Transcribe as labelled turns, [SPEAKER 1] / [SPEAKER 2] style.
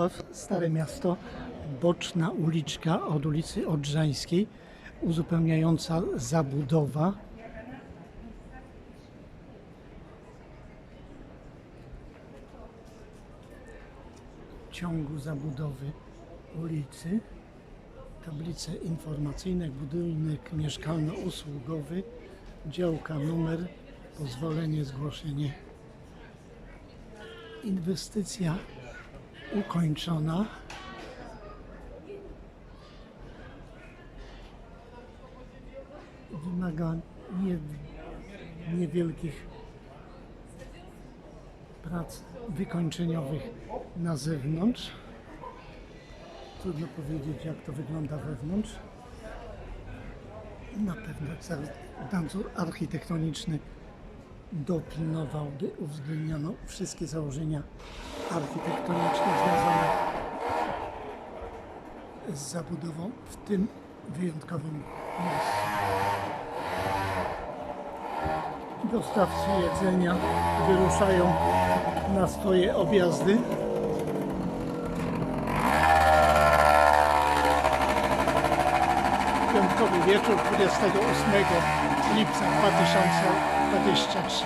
[SPEAKER 1] Wrocław, Stare Miasto, boczna uliczka od ulicy Odrzańskiej, uzupełniająca zabudowa. ciągu zabudowy ulicy. Tablice informacyjne, budynek mieszkalno-usługowy, działka numer, pozwolenie, zgłoszenie. Inwestycja ukończona. Wymaga nie, niewielkich prac wykończeniowych na zewnątrz. Trudno powiedzieć, jak to wygląda wewnątrz. Na pewno nadzór architektoniczny dopilnował, by uwzględniono wszystkie założenia architektoniczne z zabudową w tym wyjątkowym miejscu. Dostawcy jedzenia wyruszają na swoje objazdy. Piątkowy wieczór 28 lipca 2023.